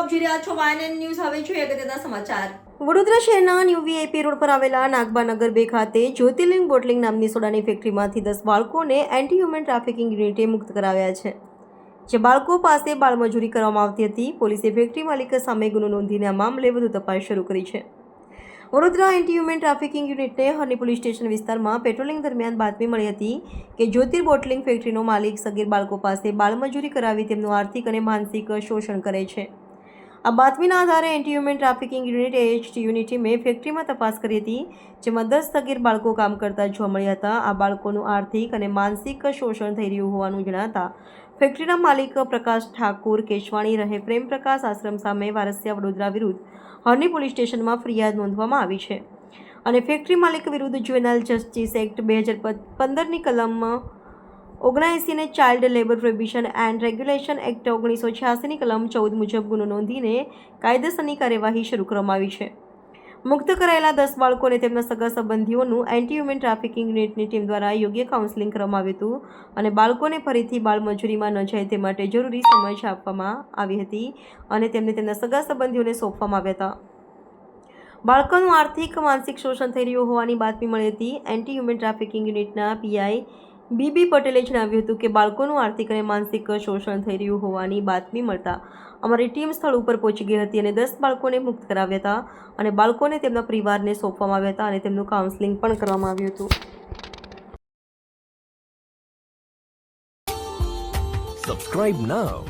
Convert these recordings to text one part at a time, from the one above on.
આપ જોઈ રહ્યા છો વાયનન ન્યૂઝ હવે જોઈએ અગત્યના સમાચાર. વડોદરા શહેરના ન્યૂ વીઆઈપી રોડ પર આવેલા નાગબાનગર બે ખાતે જ્યોતિર્લિંગ બોટલિંગ નામની સોડાની ફેક્ટરીમાંથી દસ બાળકોને એન્ટી હ્યુમન ટ્રાફિકિંગ યુનિટે મુક્ત કરાવ્યા છે. જે બાળકો પાસે બાળમજૂરી કરવામાં આવતી હતી, પોલીસે ફેક્ટરી માલિક સામે ગુનો નોંધીને આ મામલે વધુ તપાસ શરૂ કરી છે. વડોદરા એન્ટી હ્યુમન ટ્રાફિકિંગ યુનિટને હરની પોલીસ સ્ટેશન વિસ્તારમાં પેટ્રોલિંગ દરમિયાન બાતમી મળી હતી કે જ્યોતિર બોટલિંગ ફેક્ટરીનો માલિક સગીર બાળકો પાસે બાળમજૂરી કરાવી તેમનું આર્થિક અને માનસિક શોષણ કરે છે. આ બાતમીના આધારે એન્ટી હ્યુમન ટ્રાફિકિંગ યુનિટ યુનિટી મેં ફેક્ટરીમાં તપાસ કરી હતી, જેમાં દસ સગીર બાળકો કામ કરતા જોવા મળ્યા હતા. આ બાળકોનું આર્થિક અને માનસિક શોષણ થઈ રહ્યું હોવાનું જણાતા ફેક્ટરીના માલિક પ્રકાશ ઠાકુર કેશવાણી રહે પ્રેમ પ્રકાશ આશ્રમ સામે વારસિયા વડોદરા વિરુદ્ધ હરની પોલીસ સ્ટેશનમાં ફરિયાદ નોંધવામાં આવી છે. અને ફેક્ટરી માલિક વિરુદ્ધ જ્યુવેનલ જસ્ટિસ એક્ટ બે હજાર પંદરની કલમ ઓગણએંસીને child labour prohibition and regulation act ઓગણીસો છ્યાસીની કલમ ચૌદ મુજબ ગુનો નોંધીને કાયદેસરની કાર્યવાહી શરૂ કરવામાં આવી છે. મુક્ત કરાયેલા દસ બાળકોને તેમના સગા સંબંધીઓનું એન્ટી હ્યુમન ટ્રાફિકિંગ યુનિટની ટીમ દ્વારા યોગ્ય કાઉન્સેલિંગ કરવામાં આવ્યું હતું અને બાળકોને ફરીથી બાળમજૂરીમાં ન જાય તે માટે જરૂરી સમજ આપવામાં આવી હતી અને તેમને તેમના સગા સંબંધીઓને સોંપવામાં આવ્યા હતા. બાળકોનું આર્થિક માનસિક શોષણ થઈ રહ્યું હોવાની બાતમી મળી હતી. એન્ટી હ્યુમન ટ્રાફિકિંગ યુનિટના પીઆઈ બીબી પટેલે જણાવ્યું હતું કે બાળકોનું આર્થિક અને માનસિક શોષણ થઈ રહ્યું હોવાની બાતમી મળતા અમારી ટીમ સ્થળ ઉપર પહોંચી ગઈ હતી અને દસ બાળકોને મુક્ત કરાવ્યા હતા અને બાળકોને તેમના પરિવારને સોંપવામાં આવ્યા હતા અને તેમનું કાઉન્સેલિંગ પણ કરવામાં આવ્યું હતું subscribe now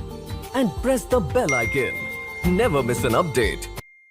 and press the bell icon never miss an update.